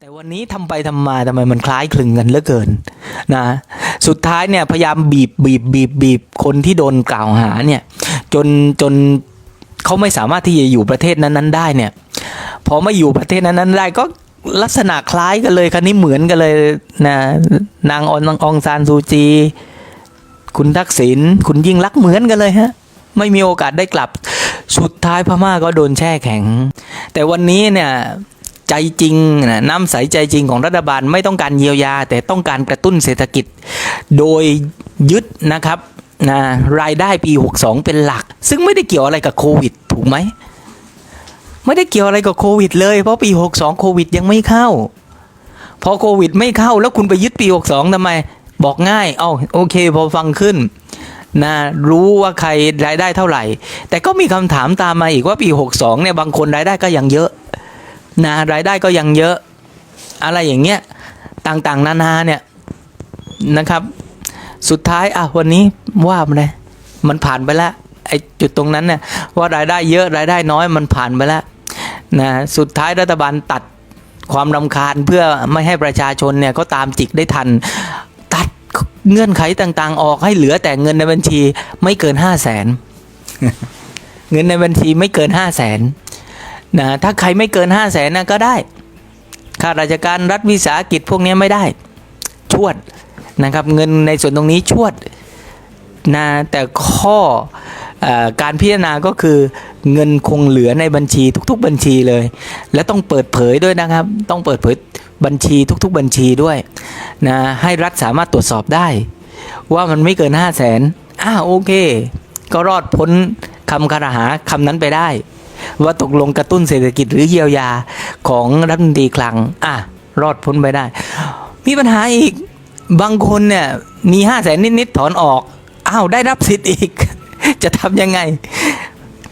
แต่วันนี้ทำไปทำมาทำไมมันคล้ายคลึงกันเหลือเกินนะสุดท้ายเนี่ยพยายามบีบบีบบีบบีบคนที่โดนกล่าวหาเนี่ยจนจนเขาไม่สามารถที่จะอยู่ประเทศนั้นๆได้เนี่ยพอมาอยู่ประเทศนั้นๆได้ก็ลักษณะคล้ายกันเลยคันนี้เหมือนกันเลยนะนางออนองซานซูจี คุณทักษิณคุณยิ่งรักเหมือนกันเลยฮะไม่มีโอกาสได้กลับ สุดท้ายพม่าก็โดนแช่แข็ง แต่วันนี้เนี่ย ใจจริงนะน้ำใสใจจริงของรัฐบาลไม่ต้องการเยียวยา แต่ต้องการกระตุ้นเศรษฐกิจ โดยยึดนะครับนะรายได้ปี 62 เป็นหลัก ซึ่งไม่ได้เกี่ยวอะไรกับโควิด ถูกไหม ไม่ได้เกี่ยวอะไรกับโควิดเลยเพราะปี 62 โควิดยังไม่เข้า พอโควิดไม่เข้าแล้วคุณไปยึดปี 62ทำไม บอกง่าย เอาโอเค พอฟังขึ้นนะรู้ว่าใครรายได้เท่าไหร่ แต่ก็มีคำถามตามมาอีกว่าปี 62 เนี่ยบางคนรายได้ก็ยังเยอะ นะรายได้ก็ยังเยอะอะไรอย่างเงี้ยต่างๆ นานาเนี่ยนะครับ สุดท้ายอะวันนี้ว่ามาเลยมันผ่านไปแล้วไอ้จุดตรงนั้นเนี่ยว่ารายได้เยอะรายได้น้อยมันผ่านไปแล้วนะสุดท้ายรัฐบาลตัดความรำคาญเพื่อไม่ให้ประชาชนเนี่ยก็ตามจิกได้ทัน ตัดเงื่อนไขต่างๆ ออกให้เหลือแต่เงินในบัญชีไม่เกินห้าแสนเงินในบัญชีไม่เกินห้าแสน นะถ้าใครไม่เกินห้าแสนนะก็ได้ข้าราชการรัฐวิสาหกิจพวกนี้ไม่ได้ ชวดนะครับเงินในส่วนตรงนี้ชวดนะแต่ข้ออการพิจารณาก็คือเงินคงเหลือในบัญชีทุก ๆ บัญชีเลย และต้องเปิดเผยด้วยนะครับ ต้องเปิดเผยบัญชีทุกๆบัญชีด้วยนะให้รัฐสามารถตรวจสอบได้ ว่ามันไม่เกินห้าแสนอ่าโอเค ก็รอดพ้นคำคารหาคำนั้นไปได้ ว่าตกลงกระตุ้นเศรษฐกิจหรือเยียวยาของรัฐมนตรีคลัง อะ รอดพ้นไปได้ มีปัญหาอีกบางคนเนี่ยมีห้าแสนนิด ๆ ถอนออก อ้าว ได้รับสิทธิ์อีก จะทำยังไง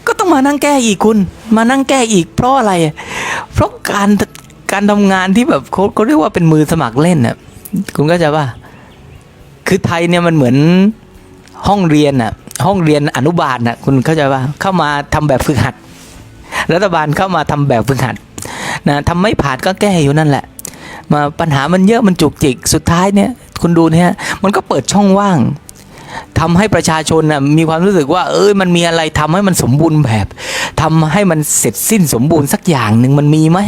ก็ต้องมานั่งแก้อีกคุณ มานั่งแก้อีก เพราะอะไร เพราะการการทำงานที่แบบเขาเขาเรียกว่าเป็นมือสมัครเล่นน่ะคุณก็จะว่า คือไทยเนี่ยมันเหมือนห้องเรียนน่ะ ห้องเรียนอนุบาลน่ะ คุณเข้าใจว่าเข้ามาทำแบบฝึกหัด รัฐบาลเข้ามาทำแบบฝึกหัดนะทำไม่ผ่านก็แก้อยู่นั่นแหละ มาปัญหามันเยอะมันจุกจิกสุดท้ายเนี่ยคุณดูเนี่ยมันก็เปิดช่องว่างทำให้ประชาชนนะมีความรู้สึกว่า เอ้ยมันมีอะไรทำให้มันสมบูรณ์แบบทำให้มันเสร็จสิ้นสมบูรณ์สักอย่างหนึ่งมันมีไหม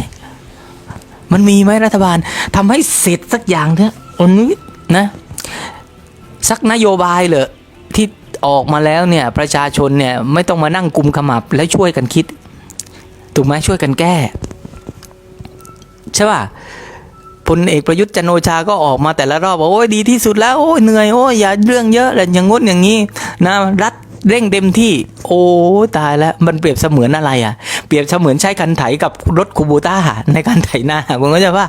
มันมีไหมรัฐบาลทำให้เสร็จสักอย่างเถอะอนนี้นะ สักนโยบายเลยที่ออกมาแล้วเนี่ยประชาชนเนี่ยไม่ต้องมานั่งกุมขมับแล้วช่วยกันคิด ถูกไหมช่วยกันแก้ ใช่ป่ะพลเอกประยุทธ์จันโอชาก็ออกมาแต่ละรอบบอกโอ้ยดีที่สุดแล้วโอ้ยเหนื่อยโอ้ยอย่าเรื่องเยอะแล้วอย่างงดอย่างนี้นะรัฐเร่งเต็มที่ โอ้ตายแล้วมันเปรียบเสมือนอะไรอะ เปรียบเสมือนใช้คันไถกับรถคูบูต้าในการไถนาผมก็จะว่า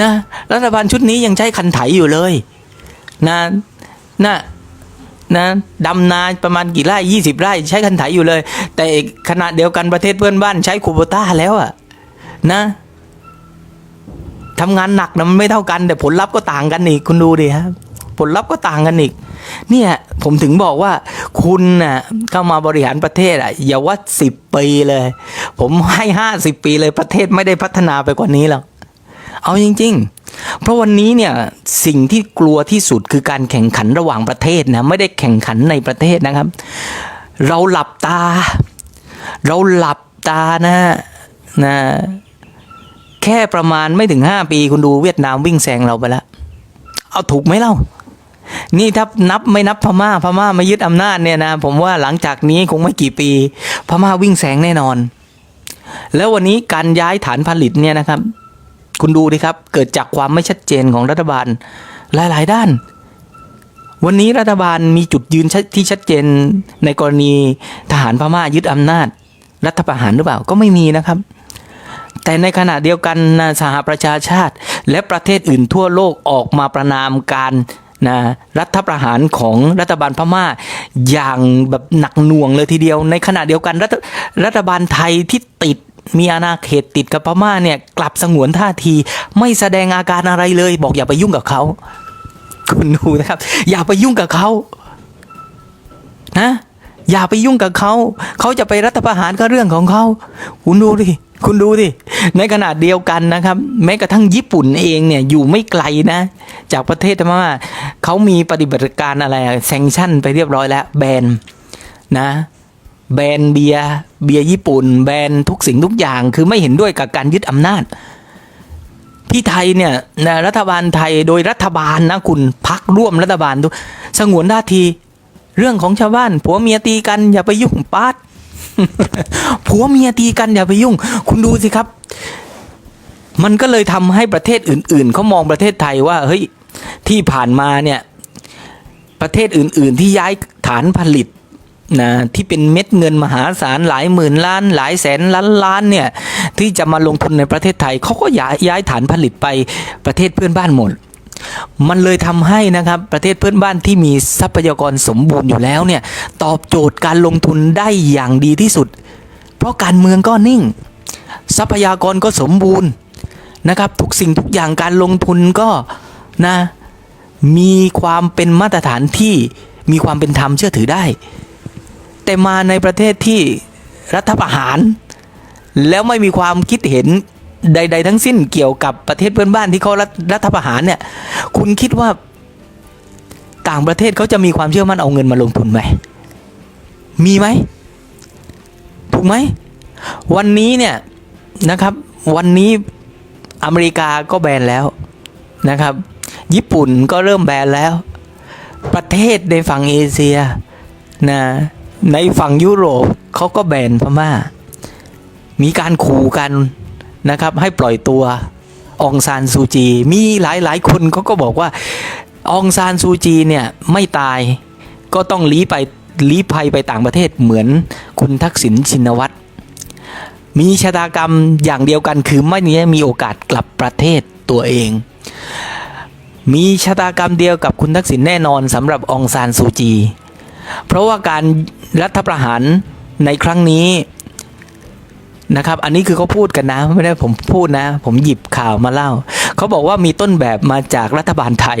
นะ รัฐบาลชุดนี้ยังใช้คันไถอยู่เลย นะนะ นะดำนาประมาณกี่ไร่ยี่สิบไร่ใช้คันไถอยู่เลย แต่ขณะเดียวกันประเทศเพื่อนบ้านใช้คูโบต้าแล้วอะนะทำงานหนักนะมันไม่เท่ากัน แต่ผลลัพธ์ก็ต่างกันอีกคุณดูดิครับผลลัพธ์ก็ต่างกันอีก เนี่ย ผมถึงบอกว่าคุณน่ะเข้ามาบริหารประเทศอะอย่าว่าสิบปีเลย ผมให้ห้าสิบปีเลยประเทศไม่ได้พัฒนาไปกว่านี้หรอกเอาจริง ๆ เพราะวันนี้เนี่ยสิ่งที่กลัวที่สุดคือการแข่งขันระหว่างประเทศนะไม่ได้แข่งขันในประเทศนะครับ เราหลับตา เราหลับตานะนะแค่ประมาณไม่ถึงห้าปีคุณดูเวียดนามวิ่งแซงเราไปแล้ว เอาถูกไหมเล่า นี่ถ้านับไม่นับพม่าพม่ามายึดอำนาจเนี่ยนะ ผมว่าหลังจากนี้คงไม่กี่ปี พม่าวิ่งแซงแน่นอน แล้ววันนี้การย้ายฐานผลิตเนี่ยนะครับ คุณดูดิครับ เกิดจากความไม่ชัดเจนของรัฐบาลหลาย ๆ ด้าน วันนี้รัฐบาลมีจุดยืนที่ชัดเจนในกรณีทหารพม่ายึดอำนาจ รัฐประหารหรือเปล่าก็ไม่มีนะครับ แต่ในขณะเดียวกันนะสหประชาชาติ และประเทศอื่นทั่วโลกออกมาประนามการนะรัฐประหารของรัฐบาลพม่าอย่างแบบหนักหน่วงเลยทีเดียว ในขณะเดียวกันรัฐรัฐบาลไทยที่ติด มีอาณาเขตติดกับพม่าเนี่ยกลับสงวนท่าทีไม่แสดงอาการอะไรเลย บอกอย่าไปยุ่งกับเขาคุณดูนะครับ อย่าไปยุ่งกับเขานะ อย่าไปยุ่งกับเขาเขาจะไปรัฐประหารก็เรื่องของเขาคุณดูดิคุณดูดิในขนาดเดียวกันนะครับ แม้กระทั่งญี่ปุ่นเองเนี่ยอยู่ไม่ไกลนะ จากประเทศพม่าเขามีปฏิบัติการอะไรแซงชั่นไปเรียบร้อยแล้วแบนนะ แบนเบียร์เบียร์ญี่ปุ่น แบนทุกสิ่งทุกอย่าง คือไม่เห็นด้วยกับการยึดอำนาจ ที่ไทยเนี่ยนะรัฐบาลไทยโดยรัฐบาลนะคุณพักร่วมรัฐบาลดูสงวนท่าที เรื่องของชาวบ้านผัวเมียตีกันอย่าไปยุ่งปาดผัวเมียตีกันอย่าไปยุ่ง คุณดูสิครับ มันก็เลยทำให้ประเทศอื่น ๆเขามองประเทศไทยว่าเฮ้ยที่ผ่านมาเนี่ยประเทศอื่น ๆ ที่ย้ายฐานผลิต นะที่เป็นเม็ดเงินมหาศาลหลายหมื่นล้าน หลายแสนล้านล้านเนี่ยที่จะมาลงทุนในประเทศไทยเขาก็ย้ายย้ายฐานผลิตไปประเทศเพื่อนบ้านหมด มันเลยทำให้นะครับประเทศเพื่อนบ้านที่มีทรัพยากรสมบูรณ์อยู่แล้วเนี่ยตอบโจทย์การลงทุนได้อย่างดีที่สุด เพราะการเมืองก็นิ่ง ทรัพยากรก็สมบูรณ์นะครับทุกสิ่งทุกอย่างการลงทุนก็นะมีความเป็นมาตรฐานที่มีความเป็นธรรมเชื่อถือได้ ต่มาในประเทศที่รัฐประหาร แล้วไม่มีความคิดเห็นใด ๆ ทั้งสิ้นเกี่ยวกับประเทศเพื่อนบ้านที่เขารัฐรัฐประหารเนี่ย คุณคิดว่าต่างประเทศเขาจะมีความเชื่อมั่นเอาเงินมาลงทุนไหม มีไหม ถูกไหม วันนี้เนี่ยนะครับ วันนี้อเมริกาก็แบนแล้วนะครับ ญี่ปุ่นก็เริ่มแบนแล้ว ประเทศในฝั่งเอเชียนะ ในฝั่งยุโรปเขาก็แบนพม่า มีการขู่กันนะครับ ให้ปล่อยตัวองซานซูจี มีหลายหลายๆคนเขาก็บอกว่าองซานซูจีเนี่ยไม่ตายก็ต้องลี้ไปลี้ภัยไปต่างประเทศเหมือนคุณทักษิณชินวัตรมีชะตากรรมอย่างเดียวกันคือไม่มีโอกาสกลับประเทศตัวเอง มีชะตากรรมเดียวกับคุณทักษิณแน่นอนสำหรับองซานซูจี เพราะว่าการรัฐประหารในครั้งนี้นะครับ อันนี้คือเขาพูดกันนะ ไม่ได้ผมพูดนะ ผมหยิบข่าวมาเล่า เขาบอกว่ามีต้นแบบมาจากรัฐบาลไทย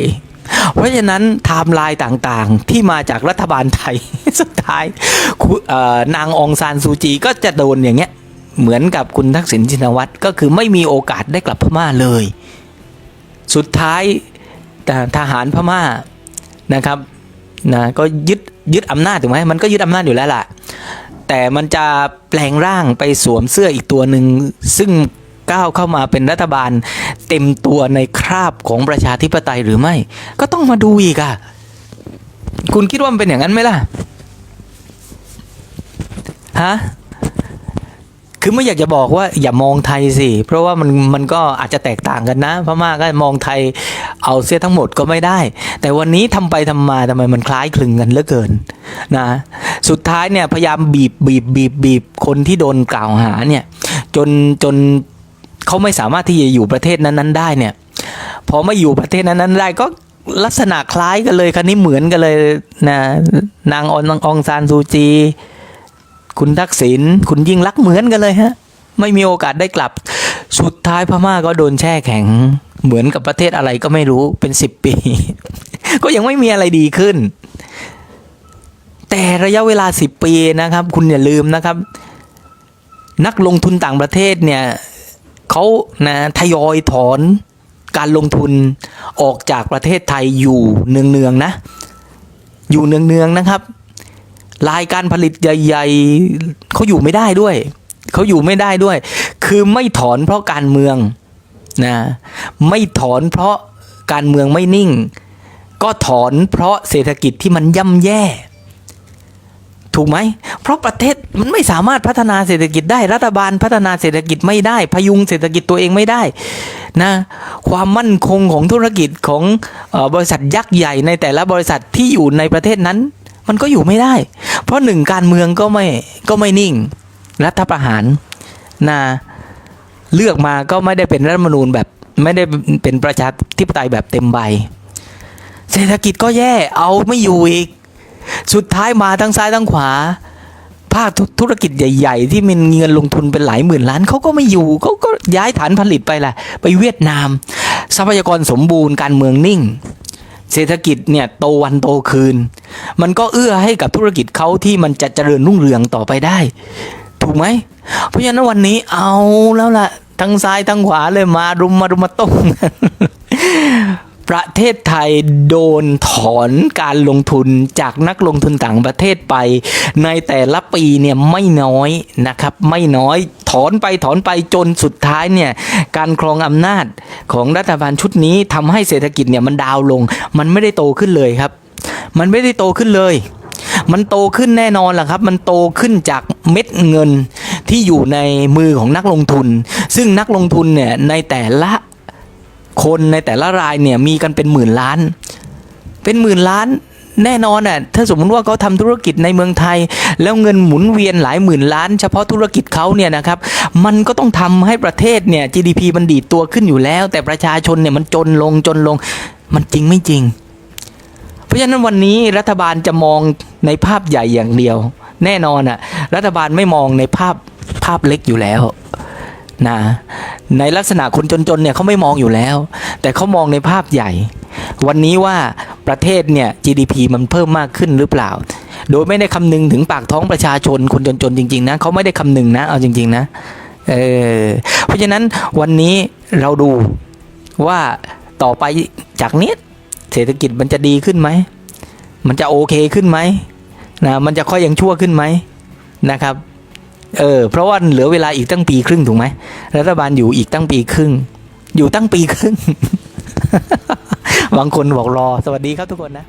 เพราะฉะนั้นไทม์ไลน์ต่างๆ ที่มาจากรัฐบาลไทย สุดท้ายนางองซานซูจีก็จะโดนอย่างเงี้ย เหมือนกับคุณทักษิณชินวัตรก็คือไม่มีโอกาสได้กลับพม่าเลย สุดท้ายทหารพม่านะครับนะก็ยึด ยึดอำนาจถูกไหมมันก็ยึดอำนาจอยู่แล้วล่ะ แต่มันจะแปลงร่างไปสวมเสื้ออีกตัวหนึ่งซึ่งก้าวเข้ามาเป็นรัฐบาลเต็มตัวในคราบของประชาธิปไตยหรือไม่ ก็ต้องมาดูอีกอะคุณคิดว่ามันเป็นอย่างนั้นไหมล่ะฮะ คือไม่อยากจะบอกว่าอย่ามองไทยสิ เพราะว่ามันมันก็อาจจะแตกต่างกันนะพม่าก็มองไทยเอาเสียทั้งหมดก็ไม่ได้ แต่วันนี้ทำไปทำมาทำไมมันคล้ายคลึงกันเหลือเกินนะสุดท้ายเนี่ยพยายามบีบบีบบีบบีบคนที่โดนกล่าวหาเนี่ยจนจนเขาไม่สามารถที่จะอยู่ประเทศนั้นๆได้เนี่ยพอไม่อยู่ประเทศนั้นๆได้ก็ลักษณะคล้ายกันเลยคันนี้เหมือนกันเลยนะนางออนองซานซูจี คุณทักษิณคุณยิ่งรักเหมือนกันเลยฮะ ไม่มีโอกาสได้กลับ สุดท้ายพม่าก็โดนแช่แข็ง เหมือนกับประเทศอะไรก็ไม่รู้เป็นสิบปี ก็ยังไม่มีอะไรดีขึ้น แต่ระยะเวลาสิบปีนะครับ คุณอย่าลืมนะครับ นักลงทุนต่างประเทศเนี่ยเขานะทยอยถอนการลงทุนออกจากประเทศไทยอยู่เนืองๆนะ อยู่เนืองๆนะครับ รายการผลิตใหญ่ๆเขาอยู่ไม่ได้ด้วยเขาอยู่ไม่ได้ด้วย คือไม่ถอนเพราะการเมืองนะไม่ถอนเพราะการเมืองไม่นิ่ง ก็ถอนเพราะเศรษฐกิจที่มันย่ำแย่ ถูกไหม เพราะประเทศมันไม่สามารถพัฒนาเศรษฐกิจได้รัฐบาลพัฒนาเศรษฐกิจไม่ได้ พยุงเศรษฐกิจตัวเองไม่ได้นะความมั่นคงของธุรกิจของออบริษัทยักษ์ใหญ่ในแต่ละบริษัทที่อยู่ในประเทศนั้น มันก็อยู่ไม่ได้ เพราะหนึ่งการเมืองก็ไม่ก็ไม่นิ่ง รัฐประหารนะเลือกมาก็ไม่ได้เป็นรัฐธรรมนูญแบบไม่ได้เป็นประชาธิปไตยแบบเต็มใบ เศรษฐกิจก็แย่เอาไม่อยู่อีก สุดท้ายมาทั้งซ้ายทั้งขวา ภาคธุรกิจใหญ่ ๆ ที่มีเงินลงทุนเป็นหลายหมื่นล้านเขาก็ไม่อยู่เขาก็ย้ายฐานผลิตไปแหละไปเวียดนาม ทรัพยากรสมบูรณ์การเมืองนิ่ง เศรษฐกิจเนี่ยโตวันโตคืน มันก็เอื้อให้กับธุรกิจเขาที่มันจะเจริญรุ่งเรืองต่อไปได้ ถูกไหม เพราะฉะนั้นวันนี้เอาแล้วล่ะ ทั้งซ้ายทั้งขวาเลยมารุมมารุมมาต้มประเทศไทยโดนถอนการลงทุนจากนักลงทุนต่างประเทศไป ในแต่ละปีเนี่ยไม่น้อยนะครับ ไม่น้อย ถอนไปถอนไปจนสุดท้ายเนี่ยการครองอำนาจของรัฐบาลชุดนี้ทำให้เศรษฐกิจเนี่ยมันดาวลง มันไม่ได้โตขึ้นเลยครับ มันไม่ได้โตขึ้นเลย มันโตขึ้นแน่นอนแหละครับ มันโตขึ้นจากเม็ดเงินที่อยู่ในมือของนักลงทุน ซึ่งนักลงทุนเนี่ยในแต่ละคนในแต่ละรายเนี่ยมีกันเป็นหมื่นล้าน เป็นหมื่นล้าน แน่นอนอะถ้าสมมติว่าเขาทำธุรกิจในเมืองไทย แล้วเงินหมุนเวียนหลายหมื่นล้าน เฉพาะธุรกิจเขาเนี่ยนะครับมันก็ต้องทำให้ประเทศเนี่ย GDP มันดีดตัวขึ้นอยู่แล้ว แต่ประชาชนเนี่ยมันจนลงจนลง มันจริงไม่จริง เพราะฉะนั้นวันนี้รัฐบาลจะมองในภาพใหญ่อย่างเดียว แน่นอนอะรัฐบาลไม่มองในภาพภาพเล็กอยู่แล้วนะในลักษณะคนจนๆเนี่ยเขาไม่มองอยู่แล้ว แต่เขามองในภาพใหญ่ วันนี้ว่า ประเทศเนี่ย GDP มันเพิ่มมากขึ้นหรือเปล่า โดยไม่ได้คำนึงถึงปากท้องประชาชนคนจนๆจริง ๆ นะเขาไม่ได้คำนึงนะเอาจริง ๆ นะเออเพราะฉะนั้นวันนี้เราดูว่าต่อไปจากเนี้เศรษฐกิจมันจะดีขึ้นไหม มันจะโอเคขึ้นไหมนะ มันจะค่อยยังชั่วขึ้นไหมนะครับ เออ เพราะว่าเหลือเวลาอีกตั้งปีครึ่งถูกไหม รัฐบาลอยู่อีกตั้งปีครึ่ง อยู่ตั้งปีครึ่ง บางคนบอกรอ สวัสดีครับทุกคนนะ